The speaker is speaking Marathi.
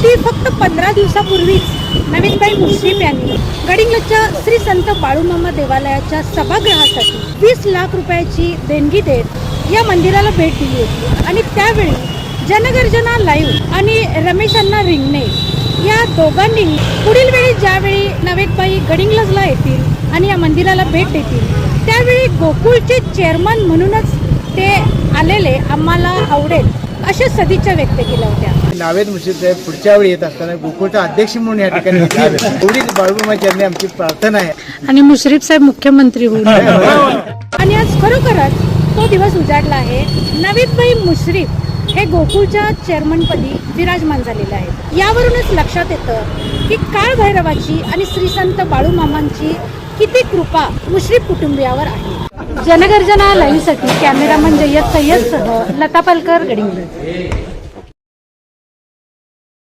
अगदी फक्त पंधरा दिवसापूर्वीच नवीनबाई मुस्लिम यांनी गडिंग्लजच्या श्री संत बाळूमामा देवालयाच्या सभागृहासाठी वीस लाख रुपयाची देणगी देत या मंदिराला भेट दिली होती. आणि त्यावेळी जनगर्जना लाईव्ह आणि रमेशांना रिंगणे या दोघांनी पुढील वेळी ज्यावेळी नवेकबाई गडिंगलजला येतील आणि या मंदिराला भेट देतील त्यावेळी गोकुळचे चेअरमन म्हणूनच ते आलेले आम्हाला आवडेल अशा सदिच्छा व्यक्त केल्या होत्या. नावेद मुश्रीफ साहेब पुढच्या वेळी येत असताना गोकुळचा अध्यक्ष म्हणून या ठिकाणी. एवढीच चरणी आमची प्रार्थना आहे. आणि मुश्रीफ साहेब मुख्यमंत्री होईल आणि आज खरोखरच तो दिवस उजाडला आहे. नवीदबाई मुश्रीफ हे गोकुळच्या चेअरमनपदी विराजमान झालेले आहेत. यावरूनच लक्षात येतं की काळ भैरवाची आणि श्री संत बाळूमामांची किती कृपा मुश्रीफ कुटुंबियावर आहे. जनगर्जना लाईव्हसाठी कॅमेरामन जय्यद सय्यदसह लता पालकर गडिंग्लज